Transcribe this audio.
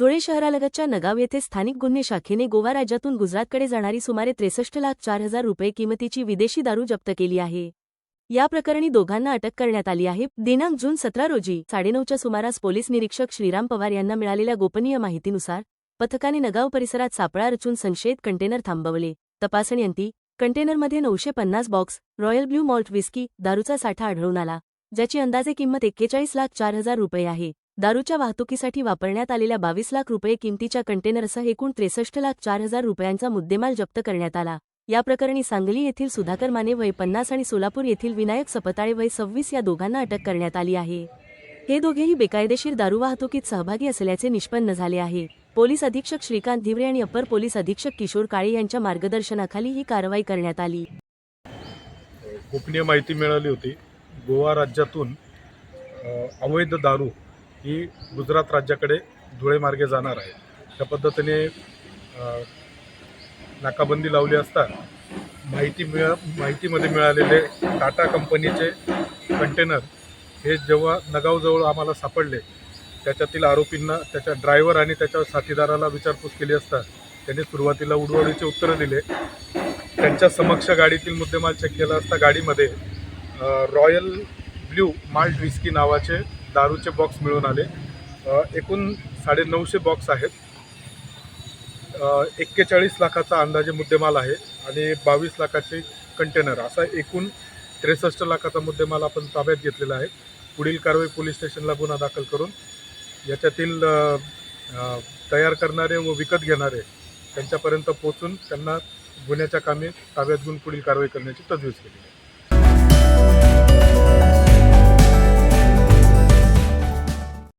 धुळे शहरालगतच्या नगाव येथे स्थानिक गुन्हे शाखेने गोवा राज्यातून गुजरातकडे जाणारी सुमारे त्रेसष्ट लाख चार हजार रुपये किमतीची विदेशी दारू जप्त केली आहे. या प्रकरणी दोघांना अटक करण्यात आली आहे. दिनांक जून सतरा रोजी साडेनऊच्या सुमारास पोलीस निरीक्षक श्रीराम पवार यांना मिळालेल्या गोपनीय माहितीनुसार पथकाने नगाव परिसरात सापळा रचून संशयित कंटेनर थांबवले. तपासणीअंती कंटेनरमध्ये नऊशे पन्नास box royal blue malt whisky दारूचा साठा आढळून आला ज्याची अंदाजे किंमत एक्केचाळीस लाख चार हजार रुपये आहे. दारूच्या वाहतुकीसाठी वापरण्यात आलेल्या बावीस लाख रुपये किमतीच्या कंटेनरसह एकूण त्रेसष्ट लाख चार हजार रुपयांचा मुद्देमाल जप्त करण्यात आला. या प्रकरणी सांगली येथील सुधाकर माने वय पन्नास आणि सोलापूर येथील विनायक सपताळे वय सव्वीस या दोघांना अटक करण्यात आली आहे. हे दोघेही बेकायदेशीर दारू वाहतुकीत सहभागी असल्याचे निष्पन्न झाले आहे. पोलीस अधीक्षक श्रीकांत धिवरे आणि अप्पर पोलीस अधीक्षक किशोर काळे यांच्या मार्गदर्शनाखाली ही कारवाई करण्यात आली. गोपनीय माहिती मिळाली होती. गोवा राज्यातून अवैध दारू ही गुजरात राज्याकडे धुळेमार्गे जाणार आहे. त्या पद्धतीने नाकाबंदी लावली असता माहिती मिळा माहितीमध्ये मिळालेले टाटा कंपनीचे कंटेनर हे जेव्हा नगावजवळ आम्हाला सापडले त्याच्यातील आरोपींना त्याच्या ड्रायव्हर आणि त्याच्या साथीदाराला विचारपूस केली असता त्यांनी सुरुवातीला उडवडीचे उत्तरं दिले. त्यांच्या समक्ष गाडीतील मुद्देमाल चेक केला असता गाडीमध्ये रॉयल ब्ल्यू माल्ट विस्की नावाचे दारूचे बॉक्स मिळून आले. एकूण साडे नऊशे बॉक्स आहेत एक्केचाळीस लाखाचा अंदाजे मुद्देमाल आहे आणि बावीस लाखाचे कंटेनर असा एकूण त्रेसष्ट लाखाचा मुद्देमाल आपण ताब्यात घेतलेला आहे. पुढील कारवाई पोलीस स्टेशनला गुन्हा दाखल करून याच्यातील तयार करणारे व विकत घेणारे त्यांच्यापर्यंत पोहोचून त्यांना गुन्ह्याच्या कामी ताब्यात घेऊन पुढील कारवाई करण्याची तजवीज केली आहे.